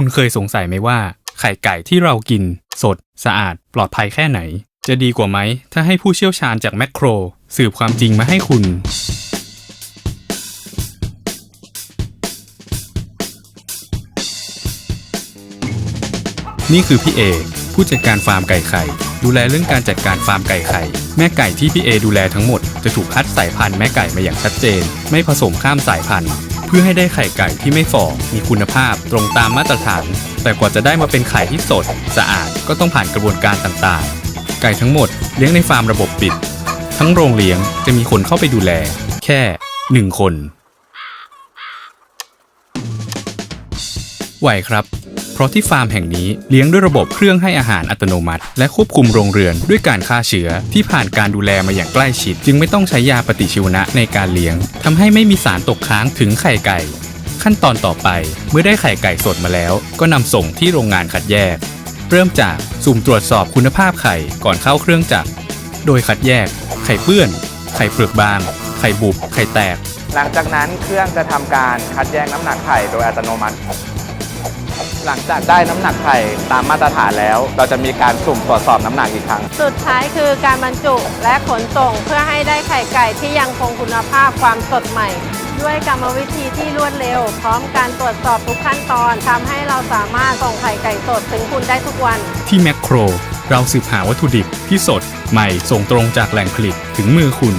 คุณเคยสงสัยไหมว่า ไข่ไก่ที่เรากิน สด สะอาด ปลอดภัยแค่ไหน จะดีกว่าไหม ถ้าให้ผู้เชี่ยวชาญจากแมคโคร สืบความจริงมาให้คุณ นี่คือพี่เอผู้จัดการฟาร์มไก่ไข่ ดูแลเรื่องการจัดการฟาร์มไก่ไข่ แม่ไก่ที่พี่เอดูแลทั้งหมดจะถูกคัดสายพันธุ์แม่ไก่มาอย่างชัดเจน ไม่ผสมข้ามสายพันธุ์ เพื่อให้ได้ไข่ไก่ที่ไม่ฝ่อมีคุณภาพตรงตามมาตรฐาน แต่กว่าจะได้มาเป็นไข่ที่สด สะอาดก็ต้องผ่านกระบวนการต่างๆ ไก่ทั้งหมดเลี้ยงในฟาร์มระบบปิด ทั้งโรงเลี้ยงจะมีคนเข้าไปดูแล แค่หนึ่งคนไหวครับ เพราะที่ฟาร์มแห่งนี้เลี้ยงด้วยระบบเครื่องให้อาหารอัตโนมัติ และควบคุมโรงเรือนด้วยการฆ่าเชื้อที่ผ่านการดูแลมาอย่างใกล้ชิด จึงไม่ต้องใช้ยาปฏิชีวนะในการเลี้ยงทำให้ไม่มีสารตกค้างถึงไข่ไก่ ขั้นตอนต่อไปเมื่อได้ไข่ไก่สดมาแล้ว ก็นำส่งที่โรงงานคัดแยก เริ่มจากสุ่มตรวจสอบคุณภาพไข่ก่อนเข้าเครื่องจักรโดยคัดแยก ไข่เปื้อน ไข่เปลือกบาง ไข่บุบไข่แตกหลังจากนั้นเครื่องจะทำการคัดแยกน้ำหนักไข่โดยอัตโนมัติ หลังจากได้น้ำหนักไข่ตามมาตรฐานแล้ว เราจะมีการสุ่มตรวจสอบน้ำหนักอีกครั้ง สุดท้ายคือการบรรจุและขนส่งเพื่อให้ได้ไข่ไก่ที่ยังคงคุณภาพความสดใหม่ ด้วยกรรมวิธีที่รวดเร็ว พร้อมการตรวจสอบทุกขั้นตอนทำให้เราสามารถส่งไข่ไก่สดถึงคุณได้ทุกวัน ที่แมคโคร เราสืบหาวัตถุดิบที่สดใหม่ส่งตรงจากแหล่งผลิตถึงมือคุณ